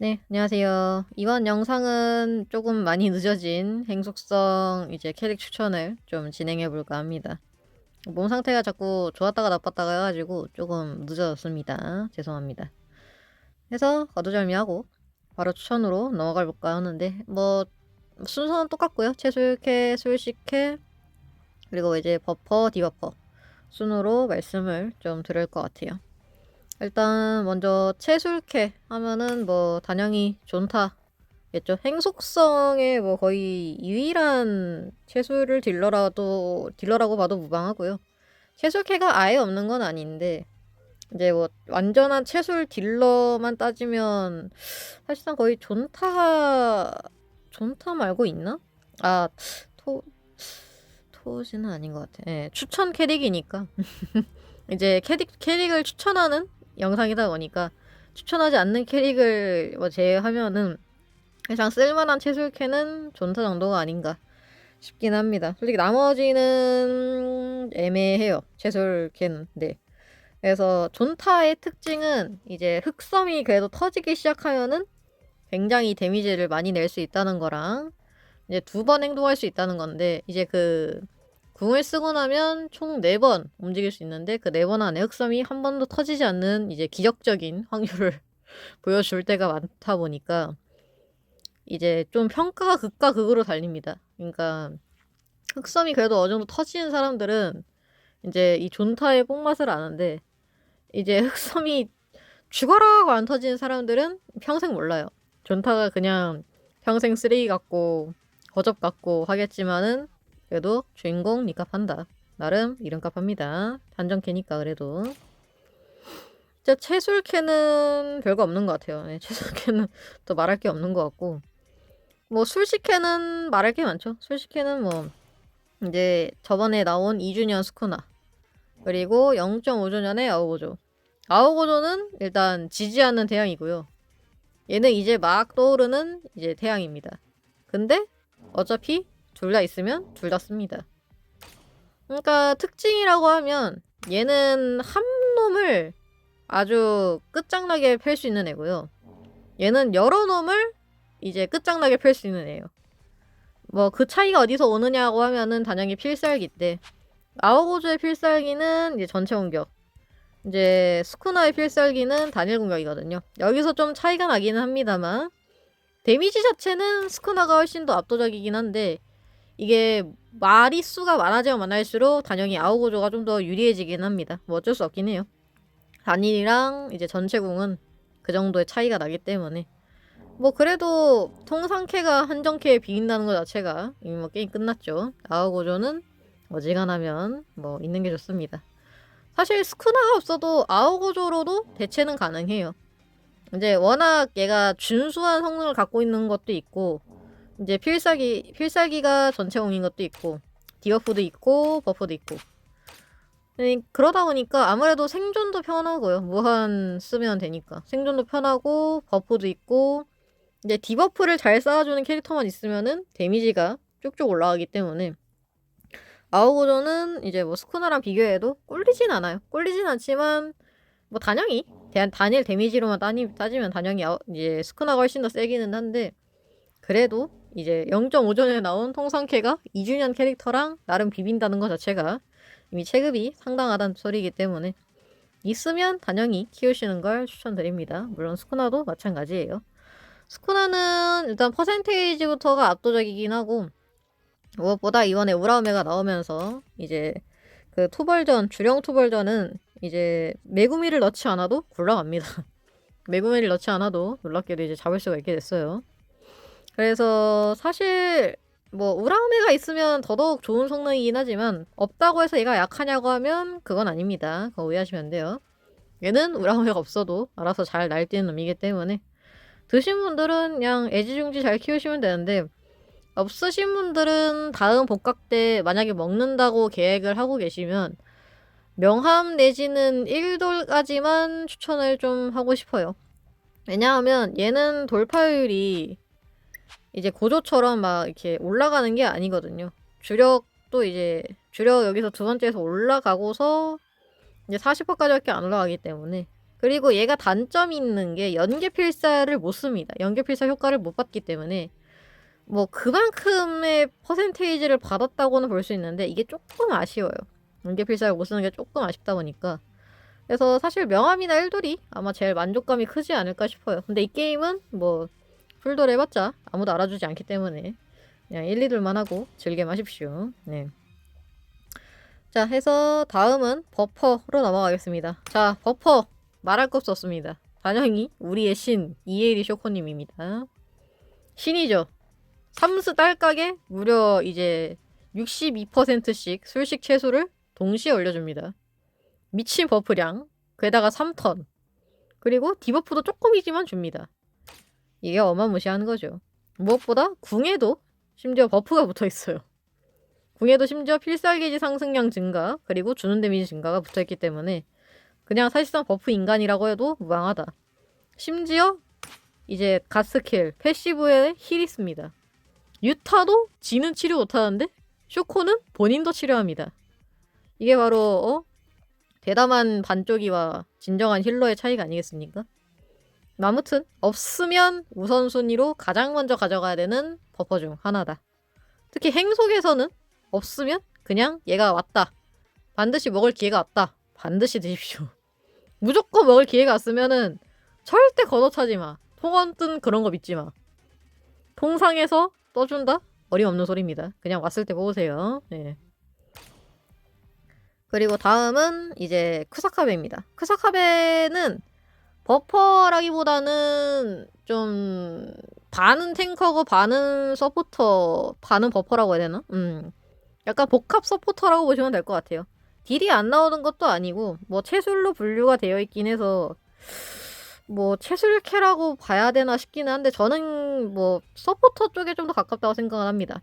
네, 안녕하세요. 이번 영상은 조금 많이 늦어진 행속성 이제 캐릭 추천을 좀 진행해 볼까 합니다. 몸 상태가 자꾸 좋았다가 나빴다가 해가지고 조금 늦어졌습니다. 죄송합니다. 해서 거두절미하고 바로 추천으로 넘어가 볼까 하는데 뭐 순서는 똑같고요. 채술캐, 술식캐 그리고 이제 버퍼, 디버퍼 순으로 말씀을 좀 드릴 것 같아요. 일단 먼저 채술캐 하면은 뭐 단연히 존타겠죠. 행속성의 뭐 거의 유일한 채술을 딜러라도 딜러라고 봐도 무방하고요. 채술캐가 아예 없는 건 아닌데 이제 뭐 완전한 채술 딜러만 따지면 사실상 거의 존타 존타 말고 있나? 아 토 토지는 아닌 것 같아. 예, 추천 캐릭이니까 이제 캐릭 캐릭을 추천하는 영상이다 보니까 추천하지 않는 캐릭을 뭐 제외하면은 가장 쓸만한 채술캐는 존타 정도가 아닌가 싶긴 합니다. 솔직히 나머지는 애매해요. 채술캐는. 네. 그래서 존타의 특징은 이제 흑섬이 그래도 터지기 시작하면은 굉장히 데미지를 많이 낼 수 있다는 거랑 이제 두 번 행동할 수 있다는 건데 이제 그 궁을 쓰고 나면 총 4번 움직일 수 있는데 그 4번 안에 흑섬이 한 번도 터지지 않는 이제 기적적인 확률을 보여줄 때가 많다 보니까 이제 좀 평가가 극과 극으로 달립니다. 그러니까 흑섬이 그래도 어느 정도 터지는 사람들은 이제 이 존타의 뽕맛을 아는데 이제 흑섬이 죽어라고 안 터지는 사람들은 평생 몰라요. 존타가 그냥 평생 쓰레기 같고 거접 같고 하겠지만은 그래도 주인공 니값 한다. 나름 이름값 합니다. 단정 캐니까 그래도. 진짜 채술 캐는 별거 없는 것 같아요. 네, 채술 캐는 또 말할 게 없는 것 같고. 뭐 술식 캐는 말할 게 많죠. 술식 캐는 뭐 이제 저번에 나온 2주년 스쿠나 그리고 0.5주년의 아우고조. 아우고조는 일단 지지하는 태양이고요. 얘는 이제 막 떠오르는 이제 태양입니다. 근데 어차피 둘 다 있으면 둘 다 씁니다. 그러니까 특징이라고 하면 얘는 한 놈을 아주 끝장나게 펼 수 있는 애고요. 얘는 여러 놈을 이제 끝장나게 펼 수 있는 애예요. 뭐 그 차이가 어디서 오느냐고 하면은 단연히 필살기인데 아오고즈의 필살기는 이제 전체 공격. 이제 스쿠나의 필살기는 단일 공격이거든요. 여기서 좀 차이가 나기는 합니다만 데미지 자체는 스쿠나가 훨씬 더 압도적이긴 한데 이게 마리수가 많아지면 많아질수록 단연히 아오고조가 좀 더 유리해지긴 합니다. 뭐 어쩔 수 없긴 해요. 단일이랑 이제 전체 궁은 그 정도의 차이가 나기 때문에 뭐 그래도 통상캐가 한정캐에 비긴다는 것 자체가 이미 뭐 게임 끝났죠. 아오고조는 어지간하면 뭐 있는 게 좋습니다. 사실 스쿠나가 없어도 아오고조로도 대체는 가능해요. 이제 워낙 얘가 준수한 성능을 갖고 있는 것도 있고 이제 필살기 필살기가 전체 공인 것도 있고 디버프도 있고 버프도 있고. 네, 그러다 보니까 아무래도 생존도 편하고요. 무한 쓰면 되니까. 생존도 편하고 버프도 있고 이제 디버프를 잘 쌓아주는 캐릭터만 있으면은 데미지가 쭉쭉 올라가기 때문에 아우고저는 이제 뭐 스쿠나랑 비교해도 꿀리진 않아요. 꿀리진 않지만 뭐 대한 단일 데미지로만 따니, 따지면 아우, 이제 스쿠나가 훨씬 더 세기는 한데 그래도 이제 0.5전에 나온 통상캐가 2주년 캐릭터랑 나름 비빈다는 것 자체가 이미 체급이 상당하다는 소리이기 때문에 있으면 단연히 키우시는 걸 추천드립니다. 물론 스쿠나도 마찬가지예요. 스쿠나는 일단 퍼센테이지부터가 압도적이긴 하고 무엇보다 이번에 우라우메가 나오면서 이제 그 투벌전 주령 투벌전은 이제 메구미를 넣지 않아도 굴러갑니다. 메구미를 넣지 않아도 놀랍게도 이제 잡을 수가 있게 됐어요. 그래서 사실 뭐 우라우메가 있으면 더더욱 좋은 성능이긴 하지만 없다고 해서 얘가 약하냐고 하면 그건 아닙니다. 그거 오해하시면 안 돼요. 얘는 우라우메가 없어도 알아서 잘 날뛰는 놈이기 때문에 드신 분들은 그냥 애지중지 잘 키우시면 되는데 없으신 분들은 다음 복각 때 만약에 먹는다고 계획을 하고 계시면 명함 내지는 1돌까지만 추천을 좀 하고 싶어요. 왜냐하면 얘는 돌파율이 이제 고조처럼 막 이렇게 올라가는 게 아니거든요. 주력도 이제 주력 여기서 두 번째에서 올라가고서 이제 40%까지밖에 안 올라가기 때문에 그리고 얘가 단점이 있는 게 연계 필사를 못 씁니다. 연계 필사 효과를 못 받기 때문에 뭐 그만큼의 퍼센테이지를 받았다고는 볼 수 있는데 이게 조금 아쉬워요. 연계 필사를 못 쓰는 게 조금 아쉽다 보니까 그래서 사실 명함이나 일돌이 아마 제일 만족감이 크지 않을까 싶어요. 근데 이 게임은 뭐 풀돌 해봤자 아무도 알아주지 않기 때문에 그냥 1, 2돌만 하고 즐겨 마십시오. 네. 자, 해서 다음은 버퍼로 넘어가겠습니다. 자, 버퍼 말할 것 없습니다. 단영이 우리의 신 이에리 쇼코님입니다. 신이죠. 삼스 딸깍에 무려 이제 62%씩 술식 채소를 동시에 올려줍니다. 미친 버프량, 게다가 3턴. 그리고 디버프도 조금이지만 줍니다. 이게 어마무시한 거죠. 무엇보다 궁에도 심지어 버프가 붙어 있어요. 궁에도 심지어 필살기지 상승량 증가, 그리고 주는 데미지 증가가 붙어 있기 때문에 그냥 사실상 버프 인간이라고 해도 무방하다. 심지어 이제 갓스킬, 패시브에 힐 있습니다. 유타도 지는 치료 못하는데 쇼코는 본인도 치료합니다. 이게 바로 어? 대담한 반쪽이와 진정한 힐러의 차이가 아니겠습니까? 아무튼 없으면 우선순위로 가장 먼저 가져가야 되는 버퍼 중 하나다. 특히 행속에서는 없으면 그냥 얘가 왔다. 반드시 먹을 기회가 왔다. 반드시 드십시오. 무조건 먹을 기회가 왔으면은 절대 걷어차지 마. 통원 뜬 그런 거 믿지 마. 통상에서 떠준다? 어림없는 소리입니다. 그냥 왔을 때 뽑으세요. 네. 그리고 다음은 이제 쿠사카베입니다. 쿠사카베는 버퍼라기보다는 좀 반은 탱커고 반은 서포터, 반은 버퍼라고 해야 되나? 음. 약간 복합 서포터라고 보시면 될 것 같아요. 딜이 안 나오는 것도 아니고 뭐 채술로 분류가 되어 있긴 해서 뭐 채술캐라고 봐야 되나 싶기는 한데 저는 뭐 서포터 쪽에 좀 더 가깝다고 생각을 합니다.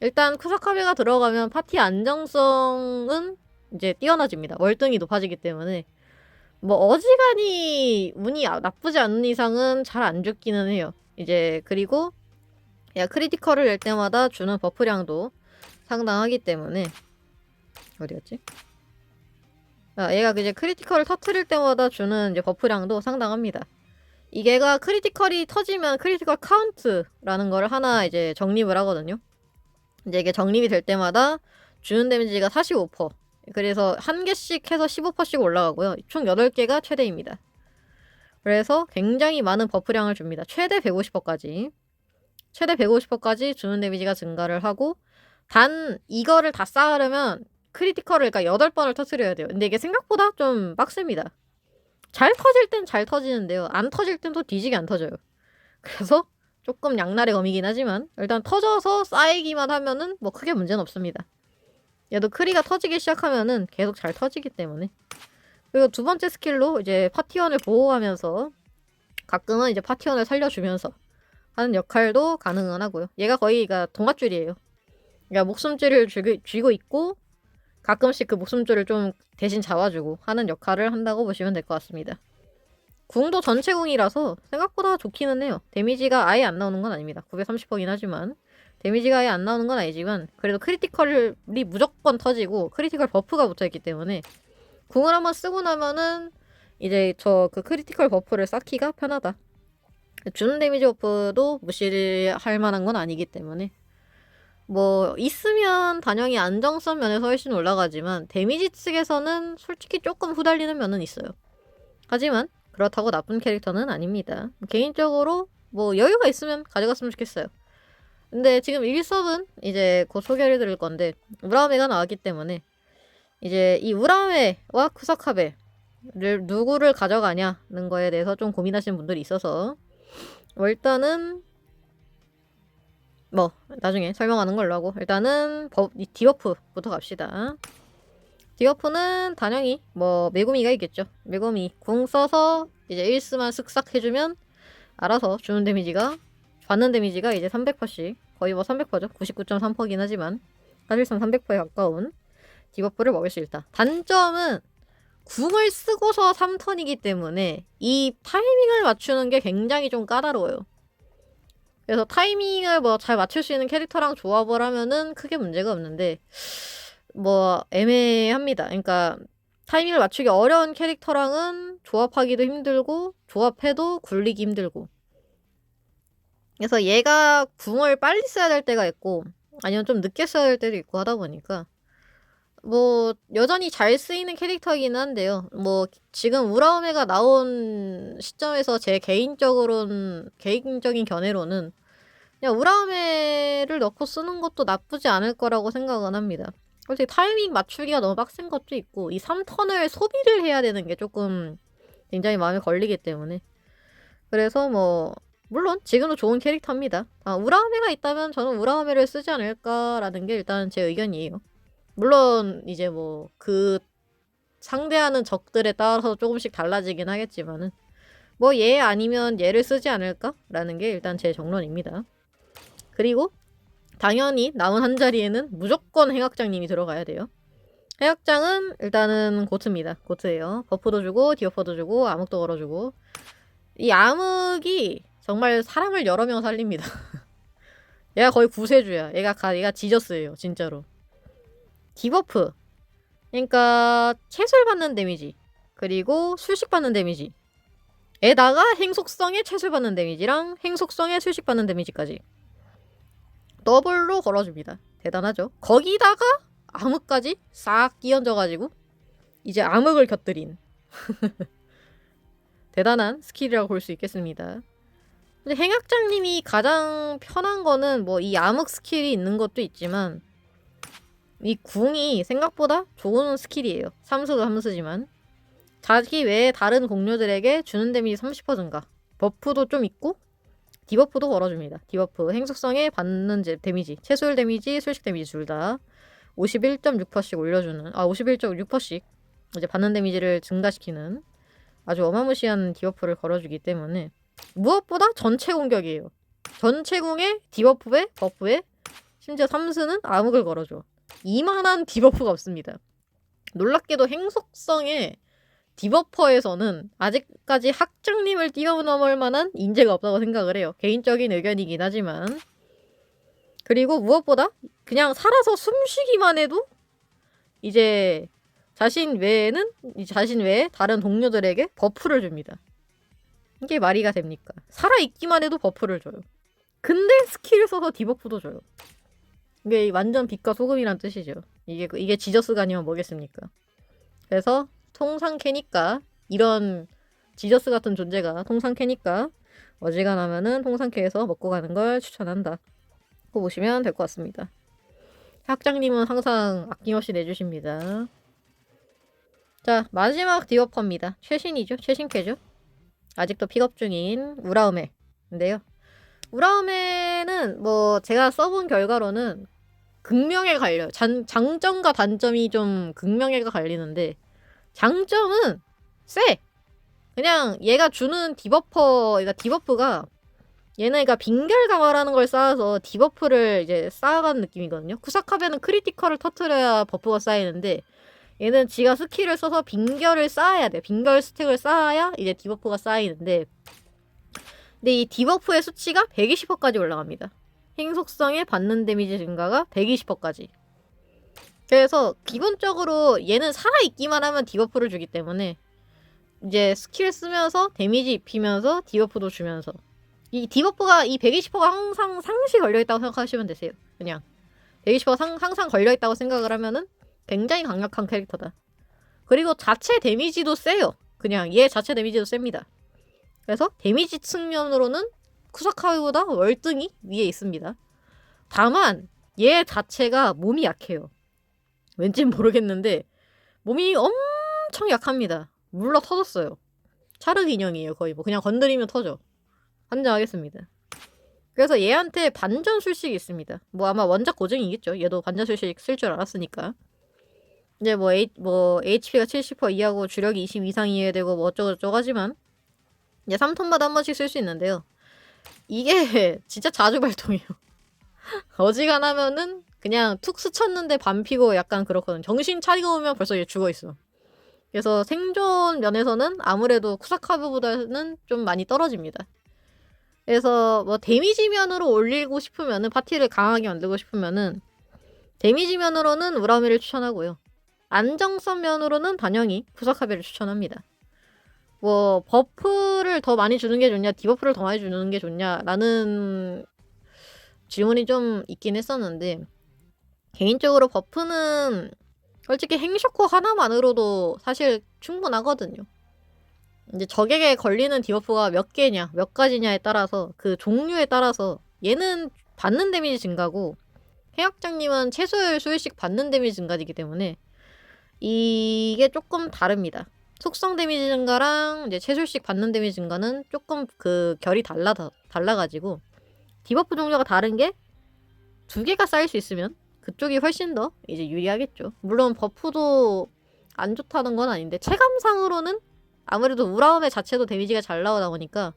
일단 쿠사카베가 들어가면 파티 안정성은 이제 뛰어나집니다. 월등히 높아지기 때문에 뭐 어지간히 운이 아- 나쁘지 않은 이상은 잘 안 죽기는 해요. 이제 그리고 야 크리티컬을 낼 때마다 주는 버프량도 상당하기 때문에 어디였지? 아, 얘가 이제 크리티컬을 터트릴 때마다 주는 이제 버프량도 상당합니다. 이게가 크리티컬이 터지면 크리티컬 카운트라는 걸 하나 이제 정립을 하거든요. 이제 이게 정립이 될 때마다 주는 데미지가 45%. 그래서 한 개씩 해서 15%씩 올라가고요. 총 8개가 최대입니다. 그래서 굉장히 많은 버프량을 줍니다. 최대 150%까지. 최대 150%까지 주는 데미지가 증가를 하고 단 이거를 다 쌓으려면 크리티컬을 그러니까 8번을 터트려야 돼요. 근데 이게 생각보다 좀 빡셉니다. 잘 터질 땐 잘 터지는데요. 안 터질 땐 또 뒤지게 안 터져요. 그래서 조금 양날의 검이긴 하지만 일단 터져서 쌓이기만 하면은 뭐 크게 문제는 없습니다. 얘도 크리가 터지기 시작하면은 계속 잘 터지기 때문에 그리고 두 번째 스킬로 이제 파티원을 보호하면서 가끔은 이제 파티원을 살려주면서 하는 역할도 가능은 하고요. 얘가 거의 그러니까 동아줄이에요. 그러니까 목숨줄을 쥐고, 있고 가끔씩 그 목숨줄을 좀 대신 잡아주고 하는 역할을 한다고 보시면 될 것 같습니다. 궁도 전체 궁이라서 생각보다 좋기는 해요. 데미지가 아예 안 나오는 건 아닙니다. 930%긴 하지만 데미지가 아예 안 나오는 건 아니지만 그래도 크리티컬이 무조건 터지고 크리티컬 버프가 붙어있기 때문에 궁을 한번 쓰고 나면은 이제 저 그 크리티컬 버프를 쌓기가 편하다. 주는 데미지 버프도 무시할 만한 건 아니기 때문에 뭐 있으면 단영이 안정성 면에서 훨씬 올라가지만 데미지 측에서는 솔직히 조금 후달리는 면은 있어요. 하지만 그렇다고 나쁜 캐릭터는 아닙니다. 개인적으로 뭐 여유가 있으면 가져갔으면 좋겠어요. 근데 지금 1섭은 이제 곧 소개를 드릴 건데 우라메가 나왔기 때문에 이제 이 우라메와 쿠사카베를 누구를 가져가냐는 거에 대해서 좀 고민하시는 분들이 있어서 뭐 일단은 뭐 나중에 설명하는 걸로 하고 일단은 버, 이 디버프부터 갑시다. 디버프는 단영이 뭐 메구미가 있겠죠. 메구미 궁 써서 이제 1스만 쓱싹 해주면 알아서 주는 데미지가 받는 데미지가 이제 300%씩 거의 뭐 300%죠. 99.3%긴 하지만 사실상 300%에 가까운 디버프를 먹을 수 있다. 단점은 궁을 쓰고서 3턴이기 때문에 이 타이밍을 맞추는 게 굉장히 좀 까다로워요. 그래서 타이밍을 뭐 잘 맞출 수 있는 캐릭터랑 조합을 하면은 크게 문제가 없는데 뭐 애매합니다. 그러니까 타이밍을 맞추기 어려운 캐릭터랑은 조합하기도 힘들고 조합해도 굴리기 힘들고 그래서 얘가 궁을 빨리 써야 될 때가 있고 아니면 좀 늦게 써야 될 때도 있고 하다 보니까 뭐 여전히 잘 쓰이는 캐릭터이긴 한데요. 뭐 지금 우라우메가 나온 시점에서 제 개인적으로는 개인적인 견해로는 그냥 우라우메를 넣고 쓰는 것도 나쁘지 않을 거라고 생각은 합니다. 솔직히 타이밍 맞추기가 너무 빡센 것도 있고 이 3턴을 소비를 해야 되는 게 조금 굉장히 마음에 걸리기 때문에 그래서 뭐 물론 지금도 좋은 캐릭터입니다. 아, 우라우메가 있다면 저는 우라우메를 쓰지 않을까라는 게 일단 제 의견이에요. 물론 이제 뭐 그 상대하는 적들에 따라서 조금씩 달라지긴 하겠지만은 뭐 얘 아니면 얘를 쓰지 않을까라는 게 일단 제 정론입니다. 그리고 당연히 남은 한 자리에는 무조건 해학장님이 들어가야 돼요. 해학장은 일단은 고트입니다. 고트예요. 버프도 주고 디어퍼도 주고 암흑도 걸어주고 이 암흑이 정말 사람을 여러 명 살립니다. 얘가 거의 구세주야. 얘가 가, 얘가 지저스예요. 진짜로. 디버프. 그러니까 채술 받는 데미지. 그리고 술식 받는 데미지. 에다가 행속성의 채술 받는 데미지랑 행속성의 술식 받는 데미지까지. 더블로 걸어줍니다. 대단하죠? 거기다가 암흑까지 싹 끼얹어가지고 이제 암흑을 곁들인 대단한 스킬이라고 볼 수 있겠습니다. 근데 행악장님이 가장 편한 거는 뭐 이 암흑 스킬이 있는 것도 있지만 이 궁이 생각보다 좋은 스킬이에요. 삼수도 삼수지만. 자기 외에 다른 공료들에게 주는 데미지 30% 증가. 버프도 좀 있고 디버프도 걸어줍니다. 디버프. 행속성에 받는 데미지. 채술 데미지 술식 데미지 둘 다. 51.6%씩 올려주는 아 51.6%씩 이제 받는 데미지를 증가시키는 아주 어마무시한 디버프를 걸어주기 때문에 무엇보다 전체 공격이에요. 전체 공에 디버프에 버프에 심지어 삼수는 암흑을 걸어줘. 이만한 디버프가 없습니다. 놀랍게도 행속성의 디버퍼에서는 아직까지 학장님을 뛰어넘을 만한 인재가 없다고 생각을 해요. 개인적인 의견이긴 하지만. 그리고 무엇보다 그냥 살아서 숨쉬기만 해도 이제 자신 외에는 자신 외에 다른 동료들에게 버프를 줍니다. 이게 말이가 됩니까? 살아있기만 해도 버프를 줘요. 근데 스킬을 써서 디버프도 줘요. 이게 완전 빛과 소금이란 뜻이죠. 이게 이게 지저스가 아니면 뭐겠습니까? 그래서 통상 캐니까 이런 지저스 같은 존재가 통상 캐니까 어지간하면은 통상 캐에서 먹고 가는 걸 추천한다. 고 보시면 될 것 같습니다. 학장님은 항상 아낌없이 내주십니다. 자 마지막 디버퍼입니다. 최신이죠. 최신 캐죠. 아직도 픽업 중인 우라우메인데요. 우라우메는 뭐 제가 써본 결과로는 극명에 갈려요. 장, 장점과 단점이 좀 극명에가 갈리는데 장점은 쎄. 그냥 얘가 주는 디버퍼, 그러니까 디버프가 얘는 그러니까 빙결 강화라는 걸 쌓아서 디버프를 이제 쌓아가는 느낌이거든요. 쿠사카베는 크리티컬을 터트려야 버프가 쌓이는데 얘는 지가 스킬을 써서 빙결을 쌓아야 돼. 빙결 스택을 쌓아야 이제 디버프가 쌓이는데 근데 이 디버프의 수치가 120%까지 올라갑니다. 행속성에 받는 데미지 증가가 120%까지. 그래서 기본적으로 얘는 살아있기만 하면 디버프를 주기 때문에 이제 스킬 쓰면서 데미지 입히면서 디버프도 주면서 이 디버프가 이 120%가 항상 상시 걸려있다고 생각하시면 되세요. 그냥 120%가 상, 항상 걸려있다고 생각을 하면은 굉장히 강력한 캐릭터다. 그리고 자체 데미지도 세요. 그냥 얘 자체 데미지도 셉니다. 그래서 데미지 측면으로는 쿠사카이보다 월등히 위에 있습니다. 다만 얘 자체가 몸이 약해요. 왠진 모르겠는데 몸이 엄청 약합니다. 물러 터졌어요. 차르 인형이에요 거의 뭐 그냥 건드리면 터져. 환장하겠습니다. 그래서 얘한테 반전 술식이 있습니다. 뭐 아마 원작 고증이겠죠. 얘도 반전 술식 쓸 줄 알았으니까. 이제 뭐, H, 뭐 HP가 70% 이하고 주력이 20 이상이어야 되고 뭐 어쩌고저쩌고 하지만 이제 3톤마다 한 번씩 쓸 수 있는데요. 이게 진짜 자주 발동해요. 어지간하면은 그냥 툭 스쳤는데 반피고 약간 그렇거든. 정신 차리고 오면 벌써 얘 죽어 있어. 그래서 생존 면에서는 아무래도 쿠사카브보다는 좀 많이 떨어집니다. 그래서 뭐 데미지 면으로 올리고 싶으면은 파티를 강하게 만들고 싶으면은 데미지 면으로는 우라미를 추천하고요. 안정성 면으로는 단영이 쿠사카베를 추천합니다. 뭐 버프를 더 많이 주는 게 좋냐, 디버프를 더 많이 주는 게 좋냐라는 질문이 좀 있긴 했었는데 개인적으로 버프는 솔직히 행쇼코 하나만으로도 사실 충분하거든요. 이제 적에게 걸리는 디버프가 몇 개냐, 몇 가지냐에 따라서 그 종류에 따라서 얘는 받는 데미지 증가고 해학장님은 최소의 수일씩 받는 데미지 증가이기 때문에 이게 조금 다릅니다. 속성 데미지 증가랑 이제 최소씩 받는 데미지 증가는 조금 그 결이 달라 달라가지고 디버프 종류가 다른 게 두 개가 쌓일 수 있으면 그쪽이 훨씬 더 이제 유리하겠죠. 물론 버프도 안 좋다는 건 아닌데 체감상으로는 아무래도 우라움의 자체도 데미지가 잘 나오다 보니까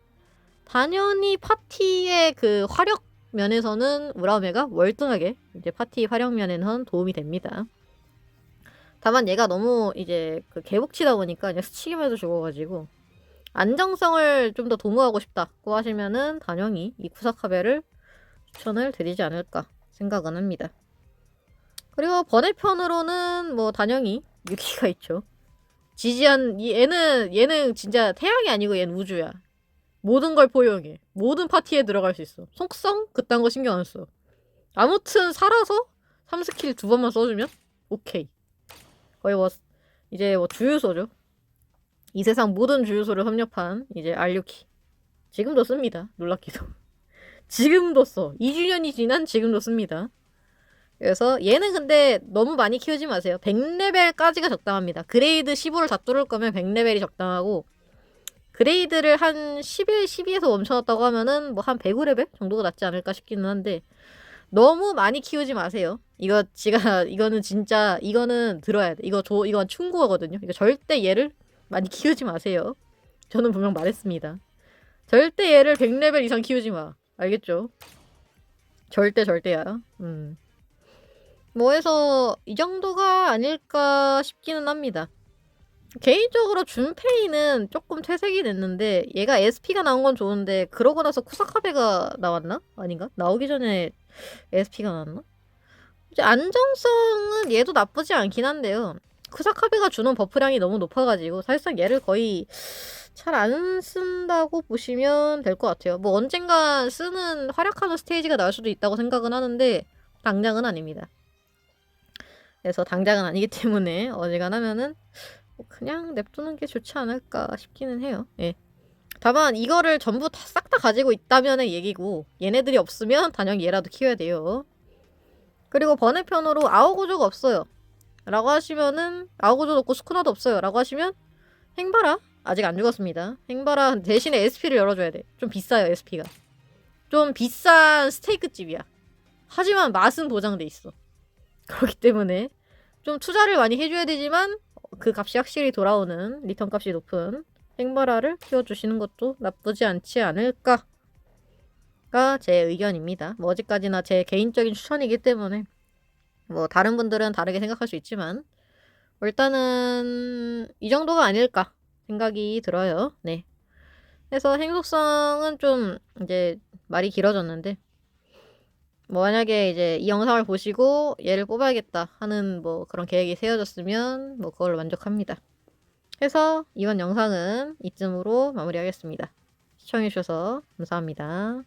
당연히 파티의 그 화력 면에서는 우라우메가 월등하게 이제 파티 활용 면에는 도움이 됩니다. 다만 얘가 너무 이제 그 개복치다 보니까 그냥 스치기만 해도 죽어가지고 안정성을 좀 더 도모하고 싶다고 하시면은 단영이 이 쿠사카베를 추천을 드리지 않을까 생각은 합니다. 그리고 번외편으로는 뭐 단영이 유키가 있죠. 지지한 이 얘는 얘는 진짜 태양이 아니고 얘는 우주야. 모든 걸 포용해. 모든 파티에 들어갈 수 있어. 속성 그딴 거 신경 안 써. 아무튼 살아서 3스킬 두 번만 써주면 오케이. 거의 뭐 이제 뭐 주유소죠. 이 세상 모든 주유소를 섭렵한 이제 알류키. 지금도 씁니다. 놀랍기도. 지금도 써. 2주년이 지난 지금도 씁니다. 그래서 얘는 근데 너무 많이 키우지 마세요. 100레벨까지가 적당합니다. 그레이드 15를 다 뚫을 거면 100레벨이 적당하고 그레이드를 한 11, 12에서 멈춰놨다고 하면은 뭐 한 105레벨 정도가 낫지 않을까 싶기는 한데 너무 많이 키우지 마세요. 이거 지가 이거는 진짜 이거는 들어야 돼. 이거 조 이건 충고거든요. 이거 절대 얘를 많이 키우지 마세요. 저는 분명 말했습니다. 절대 얘를 100레벨 이상 키우지 마. 알겠죠? 절대 절대야. 음. 뭐 해서 이 정도가 아닐까 싶기는 합니다. 개인적으로 준페이는 조금 퇴색이 됐는데 얘가 SP가 나온 건 좋은데 그러고 나서 쿠사카베가 나왔나? 아닌가? 나오기 전에 SP가 나왔나? 안정성은 얘도 나쁘지 않긴 한데요. 쿠사카베가 주는 버프량이 너무 높아가지고 사실상 얘를 거의 잘 안 쓴다고 보시면 될 것 같아요. 뭐 언젠가 쓰는 활약하는 스테이지가 나올 수도 있다고 생각은 하는데 당장은 아닙니다. 그래서 당장은 아니기 때문에 어지간하면은 뭐 그냥 냅두는 게 좋지 않을까 싶기는 해요. 예. 다만 이거를 전부 싹다 가지고 있다면의 얘기고 얘네들이 없으면 단연 얘라도 키워야 돼요. 그리고 번외편으로 아오고조가 없어요. 라고 하시면은 아오고조도 없고 스쿠나도 없어요. 라고 하시면 행바라 아직 안 죽었습니다. 행바라 대신에 SP를 열어줘야 돼. 좀 비싸요 SP가. 좀 비싼 스테이크 집이야. 하지만 맛은 보장돼 있어. 그렇기 때문에 좀 투자를 많이 해줘야 되지만 그 값이 확실히 돌아오는 리턴 값이 높은 행바라를 키워주시는 것도 나쁘지 않지 않을까 가제 의견입니다. 뭐 어디까지나 제 개인적인 추천이기 때문에 뭐 다른 분들은 다르게 생각할 수 있지만 뭐 일단은 이 정도가 아닐까 생각이 들어요. 네. 그래서 행복성은 좀 이제 말이 길어졌는데 뭐 만약에 이제 이 영상을 보시고 얘를 뽑아야겠다 하는 뭐 그런 계획이 세워졌으면 뭐 그걸로 만족합니다. 해서 이번 영상은 이쯤으로 마무리하겠습니다. 시청해주셔서 감사합니다.